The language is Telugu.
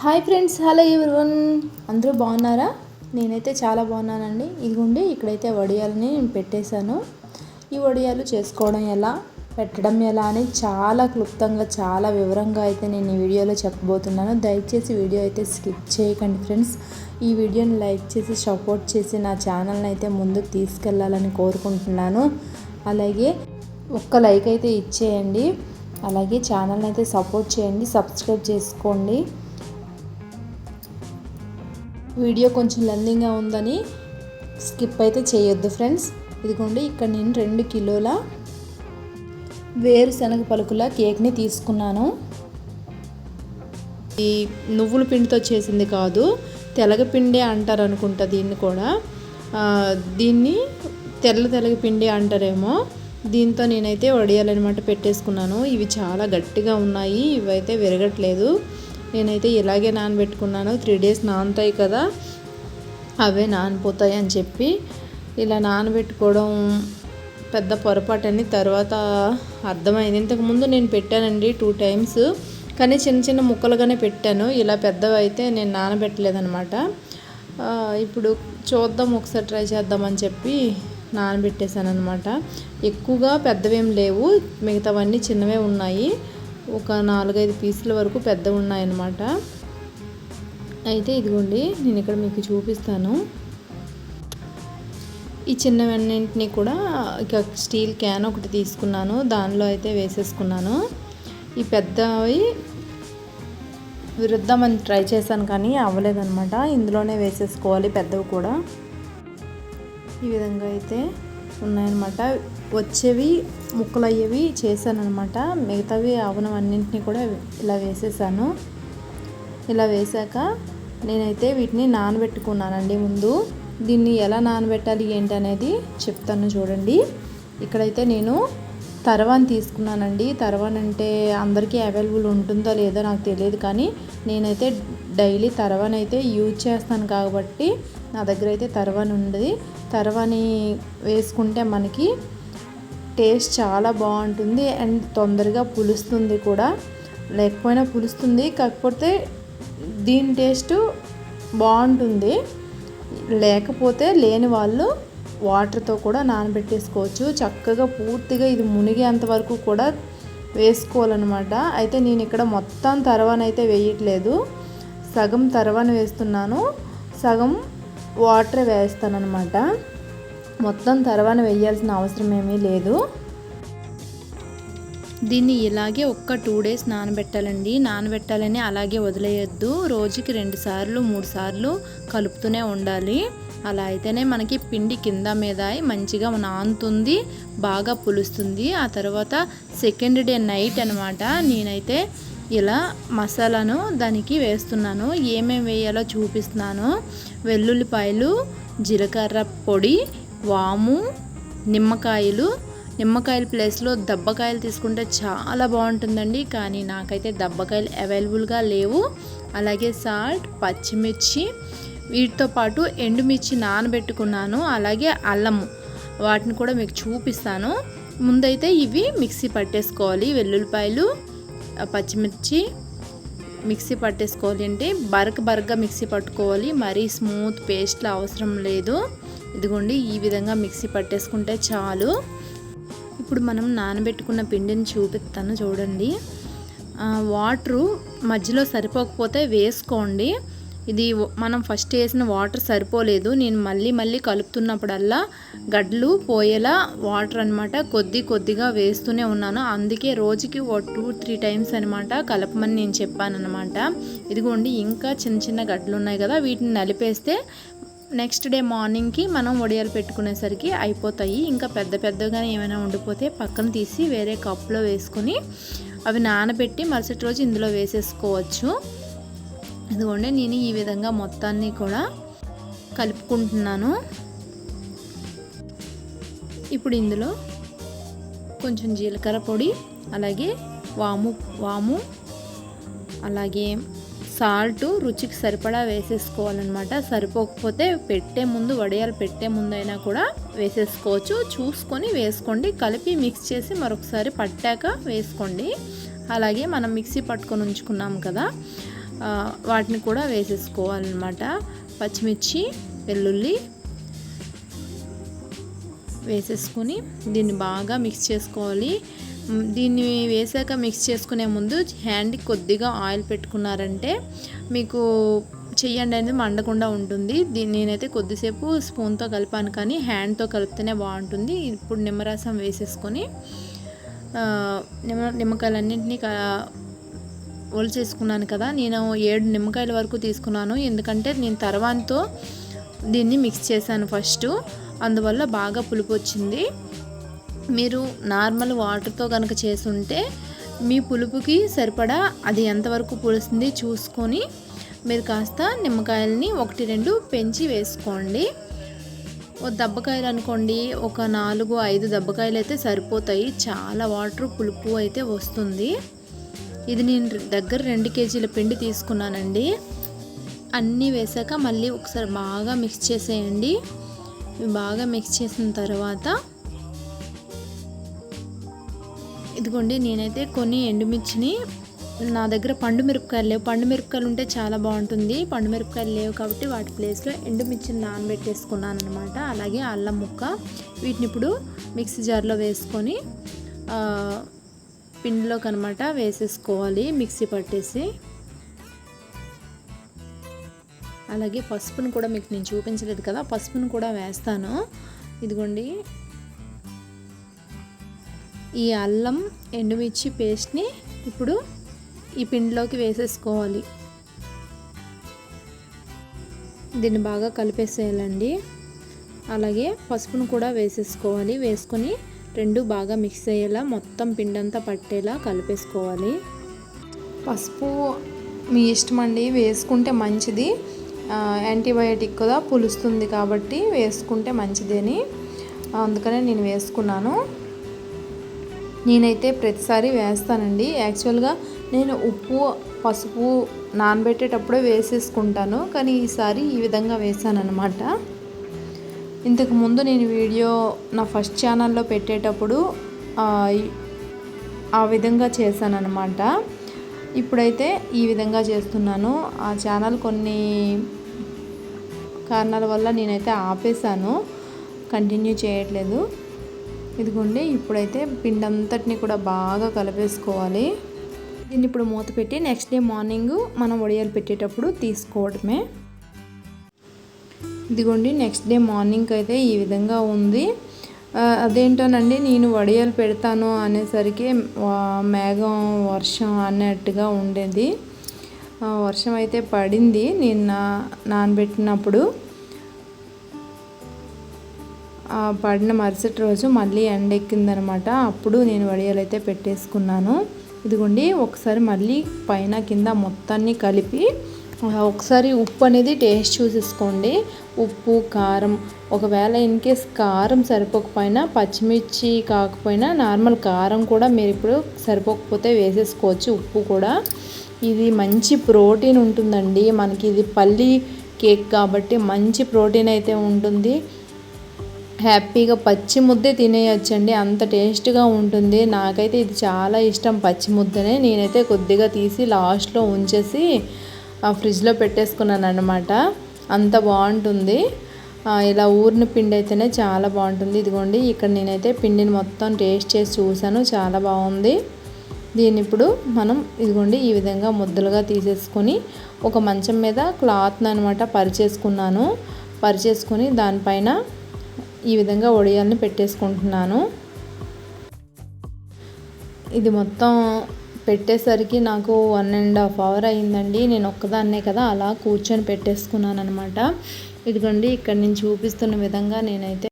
హాయ్ ఫ్రెండ్స్ హలో ఎవరివన్ అందరూ బాగున్నారా? నేనైతే చాలా బాగున్నానండి. ఇదిగోండి ఇక్కడైతే వడియాలని నేను పెట్టేశాను. ఈ వడియాలు చేసుకోవడం ఎలా? పెట్టడం ఎలా అని చాలా క్లుప్తంగా చాలా వివరంగా అయితే నేను ఈ వీడియోలో చెప్పబోతున్నాను. దయచేసి వీడియో అయితే స్కిప్ చేయకండి ఫ్రెండ్స్ ఈ వీడియోని లైక్ చేసి సపోర్ట్ చేసి నా ఛానల్ని అయితే ముందుకు తీసుకెళ్ళాలని కోరుకుంటున్నాను. అలాగే ఒక్క లైక్ అయితే ఇచ్చేయండి. అలాగే ఛానల్ని అయితే సపోర్ట్ చేయండి. సబ్స్క్రైబ్ చేసుకోండి. వీడియో కొంచెం లెందింగ్గా ఉందని స్కిప్ అయితే చేయొద్దు ఫ్రెండ్స్. ఇదిగోండి ఇక్కడ నేను రెండు కిలోల వేరుశనగ పలుకుల కేక్ని తీసుకున్నాను. ఈ నువ్వుల పిండితో చేసింది కాదు తెలగపిండి అంటారు అనుకుంటా దీన్ని కూడా. దీన్ని తెల్ల తెలగపిండి అంటారేమో. దీంతో నేనైతే వడియాలన్నమాట పెట్టేసుకున్నాను. ఇవి చాలా గట్టిగా ఉన్నాయి ఇవైతే విరగట్లేదు. నేనైతే ఇలాగే నానబెట్టుకున్నాను. త్రీ డేస్ నానుతాయి కదా అవే నానిపోతాయి అని చెప్పి ఇలా నానబెట్టుకోవడం పెద్ద పొరపాటు అని తర్వాత అర్థమైంది. ఇంతకుముందు నేను పెట్టానండి టూ టైమ్స్ కానీ చిన్న చిన్న ముక్కలుగానే పెట్టాను. ఇలా పెద్దవి అయితే నేను నానబెట్టలేదనమాట ఇప్పుడు చూద్దాం ఒకసారి ట్రై చేద్దామని చెప్పి నానబెట్టేశాను అనమాట ఎక్కువగా పెద్దవేం లేవు మిగతావన్నీ చిన్నవే ఉన్నాయి. ఒక నాలుగైదు పీసుల వరకు పెద్ద ఉన్నాయన్నమాట. అయితే ఇదిగోండి నేను ఇక్కడ మీకు చూపిస్తాను. ఈ చిన్నవన్నింటినీ కూడా ఇక స్టీల్ క్యాన్ ఒకటి తీసుకున్నాను దానిలో అయితే వేసేసుకున్నాను. ఈ పెద్దవి విరుద్దామని ట్రై చేశాను కానీ అవ్వలేదన్నమాట ఇందులోనే వేసేసుకోవాలి పెద్దవి కూడా. ఈ విధంగా అయితే ఉన్నాయన్నమాట. వచ్చేవి ముక్కలు అయ్యేవి అనమాట మిగతావి అన్నింటినీ కూడా ఇలా వేసేసాను. ఇలా వేసాక నేనైతే వీటిని నానబెట్టుకున్నానండి ముందు. దీన్ని ఎలా నానబెట్టాలి ఏంటి అనేది చెప్తాను చూడండి. ఇక్కడైతే నేను తర్వాన్ తీసుకున్నానండి. తర్వాన్ అంటే అందరికీ అవైలబుల్ ఉంటుందో లేదో నాకు తెలియదు కానీ నేనైతే డైలీ తర్వాన్ అయితే యూజ్ చేస్తాను కాబట్టి నా దగ్గర అయితే తర్వాన్ ఉంది. తర్వాని వేసుకుంటే మనకి టేస్ట్ చాలా బాగుంటుంది అండ్ తొందరగా పులుస్తుంది కూడా. లేకపోయినా పులుస్తుంది కాకపోతే దీని టేస్ట్ బాగుంటుంది. లేకపోతే లేని వాళ్ళు వాటర్తో కూడా నానబెట్టేసుకోవచ్చు. చక్కగా పూర్తిగా ఇది మునిగేంత వరకు కూడా వేసుకోవాలన్నమాట. అయితే నేను ఇక్కడ మొత్తం తర్వానైతే వేయట్లేదు. సగం తర్వాన వేస్తున్నాను. సగం వాటర్ వేస్తానన్నమాట. మొత్తం తర్వాన వేయాల్సిన అవసరం ఏమీ లేదు. దీన్ని ఇలాగే ఒక్క టూ డేస్ నానబెట్టాలండి. నానబెట్టాలని అలాగే వదిలేయద్దు. రోజుకి రెండు సార్లు మూడు సార్లు కలుపుతూనే ఉండాలి. అలా అయితేనే మనకి పిండి కింద మీద మంచిగా నానుతుంది బాగా పులుస్తుంది. ఆ తర్వాత సెకండ్ డే నైట్ అనమాట నేనైతే ఇలా మసాలాను దానికి వేస్తున్నాను. ఏమేమి వేయాలో చూపిస్తున్నాను. వెల్లుల్లిపాయలు జీలకర్ర పొడి వాము నిమ్మకాయలు. నిమ్మకాయల ప్లేస్లో దబ్బకాయలు తీసుకుంటే చాలా బాగుంటుందండి. కానీ నాకైతే దబ్బకాయలు అవైలబుల్గా లేవు. అలాగే సాల్ట్ పచ్చిమిర్చి వీటితో పాటు ఎండుమిర్చి నానబెట్టుకున్నాను. అలాగే అల్లము. వాటిని కూడా మీకు చూపిస్తాను. ముందైతే ఇవి మిక్సీ పట్టేసుకోవాలి. వెల్లుల్లిపాయలు పచ్చిమిర్చి మిక్సీ పట్టేసుకోవాలి అంటే బరక బరకగా మిక్సీ పట్టుకోవాలి. మరీ స్మూత్ పేస్ట్లు అవసరం లేదు. ఇదిగోండి ఈ విధంగా మిక్సీ పట్టేసుకుంటే చాలు. ఇప్పుడు మనం నానబెట్టుకున్న పిండిని చూపిస్తాను చూడండి. వాటరు మధ్యలో సరిపోకపోతే వేసుకోండి. ఇది మనం ఫస్ట్ వేసిన వాటర్ సరిపోలేదు. నేను మళ్ళీ మళ్ళీ కలుపుతున్నప్పుడల్లా గడ్డలు పోయేలా వాటర్ అనమాట కొద్ది కొద్దిగా వేస్తూనే ఉన్నాను. అందుకే రోజుకి ఓ టూ త్రీ టైమ్స్ అనమాట కలపమని నేను చెప్పాను అనమాట ఇదిగోండి ఇంకా చిన్న చిన్న గడ్డలు ఉన్నాయి కదా వీటిని నలిపేస్తే నెక్స్ట్ డే మార్నింగ్కి మనం వడియాలు పెట్టుకునేసరికి అయిపోతాయి. ఇంకా పెద్ద పెద్దగానే ఏమైనా ఉండిపోతే పక్కన తీసి వేరే కప్లో వేసుకొని అవి నానబెట్టి మరుసటి రోజు ఇందులో వేసేసుకోవచ్చు. ఇదిగోండి నేను ఈ విధంగా మొత్తాన్ని కూడా కలుపుకుంటున్నాను. ఇప్పుడు ఇందులో కొంచెం జీలకర్ర పొడి అలాగే వాము వాము అలాగే సాల్ట్ రుచికి సరిపడా వేసేసుకోవాలన్నమాట. సరిపోకపోతే పెట్టే ముందు వడియాలు పెట్టే ముందు అయినా కూడా వేసేసుకోవచ్చు. చూసుకొని వేసుకోండి. కలిపి మిక్స్ చేసి మరొకసారి పట్టాక వేసుకోండి. అలాగే మనం మిక్సీ పట్టుకొని ఉంచుకున్నాం కదా వాటిని కూడా వేసేసుకోవాలన్నమాట. పచ్చిమిర్చి వెల్లుల్లి వేసేసుకొని దీన్ని బాగా మిక్స్ చేసుకోవాలి. దీన్ని వేసాక మిక్స్ చేసుకునే ముందు హ్యాండ్కి కొద్దిగా ఆయిల్ పెట్టుకున్నారంటే మీకు చెయ్యండి అనేది మండకుండా ఉంటుంది. దీన్ని నేనైతే కొద్దిసేపు స్పూన్తో కలిపాను కానీ హ్యాండ్తో కలిపితేనే బాగుంటుంది. ఇప్పుడు నిమ్మరసం వేసేసుకొని నిమ్మ నిమ్మకాయలన్నింటినీ క చేసుకున్నాను కదా నేను ఏడు నిమ్మకాయల వరకు తీసుకున్నాను. ఎందుకంటే నేను తర్వాతతో దీన్ని మిక్స్ చేశాను ఫస్ట్. అందువల్ల బాగా పులుపు వచ్చింది. మీరు నార్మల్ వాటర్తో కనుక చేసుంటే మీ పులుపుకి సరిపడా అది ఎంతవరకు పులుస్తుంది చూసుకొని మీరు కాస్త నిమ్మకాయలని ఒకటి రెండు పెంచి వేసుకోండి. ఓ దెబ్బకాయలు అనుకోండి ఒక నాలుగు ఐదు దెబ్బకాయలు అయితే సరిపోతాయి. చాలా వాటర్ పులుపు అయితే వస్తుంది. ఇది నేను దగ్గర రెండు కేజీల పిండి తీసుకున్నానండి. అన్నీ వేసాక మళ్ళీ ఒకసారి బాగా మిక్స్ చేసేయండి. బాగా మిక్స్ చేసిన తర్వాత ఇదిగోండి నేనైతే కొన్ని ఎండుమిర్చిని నా దగ్గర పండు మిరపకాయలు లేవు. పండు మిరపకాయలు ఉంటే చాలా బాగుంటుంది. పండు మిరపకాయలు లేవు కాబట్టి వాటి ప్లేస్లో ఎండుమిర్చిని నానబెట్టేసుకున్నాను అనమాట అలాగే అల్లం ముక్క. వీటిని ఇప్పుడు మిక్సీ జార్లో వేసుకొని పిండిలోకి అనమాట వేసేసుకోవాలి మిక్సీ పట్టేసి. అలాగే పసుపును కూడా మీకు నేను చూపించలేదు కదా పసుపును కూడా వేస్తాను. ఇదిగోండి ఈ అల్లం ఎండుమిర్చి పేస్ట్ని ఇప్పుడు ఈ పిండిలోకి వేసేసుకోవాలి. దీన్ని బాగా కలిపేసేయాలండి. అలాగే పసుపును కూడా వేసేసుకోవాలి. వేసుకొని రెండు బాగా మిక్స్ అయ్యేలా మొత్తం పిండంతా పట్టేలా కలిపేసుకోవాలి. పసుపు మీ ఇష్టం అండి. వేసుకుంటే మంచిది. యాంటీబయాటిక్ కూడా పులుస్తుంది కాబట్టి వేసుకుంటే మంచిదని. అందుకనే నేను వేసుకున్నాను. నేనైతే ప్రతిసారి వేస్తానండి. యాక్చువల్గా నేను ఉప్పు పసుపు నానబెట్టేటప్పుడే వేసేసుకుంటాను. కానీ ఈసారి ఈ విధంగా వేసానన్నమాట. ఇంతకుముందు నేను వీడియో నా ఫస్ట్ ఛానల్లో పెట్టేటప్పుడు ఆ, విధంగా చేశానన్నమాట. ఇప్పుడైతే ఈ విధంగా చేస్తున్నాను. ఆ ఛానల్ కొన్ని కారణాల వల్ల నేనైతే ఆపేశాను. కంటిన్యూ చేయట్లేదు. ఇదిగోండి ఇప్పుడైతే పిండి అంతటిని కూడా బాగా కలిపేసుకోవాలి. దీన్ని ఇప్పుడు మూత పెట్టి నెక్స్ట్ డే మార్నింగ్ మనం వడియాలు పెట్టేటప్పుడు తీసుకోవడమే. ఇదిగోండి నెక్స్ట్ డే మార్నింగ్ అయితే ఈ విధంగా ఉంది. అదేంటోనండి నేను వడియాలు పెడతాను అనేసరికి మేఘం వర్షం అన్నట్టుగా ఉండేది. వర్షం అయితే పడింది నేను నా నానబెట్టినప్పుడు. పడిన మరుసటి రోజు మళ్ళీ ఎండ ఎక్కిందనమాట. అప్పుడు నేను వడియాలు అయితే పెట్టేసుకున్నాను. ఇదిగోండి ఒకసారి మళ్ళీ పైన కింద మొత్తాన్ని కలిపి ఒకసారి ఉప్పు అనేది టేస్ట్ చూసేసుకోండి. ఉప్పు కారం ఒకవేళ ఇన్ కేస్ కారం సరిపోకపోయినా పచ్చిమిర్చి కాకపోయినా నార్మల్ కారం కూడా మీరు ఇప్పుడు సరిపోకపోతే వేసేసుకోవచ్చు ఉప్పు కూడా. ఇది మంచి ప్రోటీన్ ఉంటుందండి. మనకి ఇది పల్లి కేక్ కాబట్టి మంచి ప్రోటీన్ అయితే ఉంటుంది. హ్యాపీగా పచ్చి ముద్దే తినేయచ్చండి. అంత టేస్ట్గా ఉంటుంది. నాకైతే ఇది చాలా ఇష్టం పచ్చి ముద్దనే. నేనైతే కొద్దిగా తీసి లాస్ట్లో ఉంచేసి ఆ ఫ్రిడ్జ్లో పెట్టేసుకున్నాను అనమాట అంత బాగుంటుంది. ఇలా ఊరిన పిండి అయితేనే చాలా బాగుంటుంది. ఇదిగోండి ఇక్కడ నేనైతే పిండిని మొత్తం టేస్ట్ చేసి చూసాను చాలా బాగుంది. దీన్ని ఇప్పుడు మనం ఇదిగోండి ఈ విధంగా ముద్దలుగా తీసేసుకొని ఒక మంచం మీద క్లాత్ని అనమాట పరిచేసుకున్నాను. పరిచేసుకొని దానిపైన ఈ విధంగా వడియాల్ని పెట్టేసుకుంటున్నాను. ఇది మొత్తం పెట్టేసరికి నాకు వన్ అండ్ హాఫ్ అవర్ అయిందండి. నేను ఒక్కదాన్నే కదా అలా కూర్చొని పెట్టేసుకున్నాను అనమాట ఇదిగోండి ఇక్కడ నేను చూపిస్తున్న విధంగా నేనైతే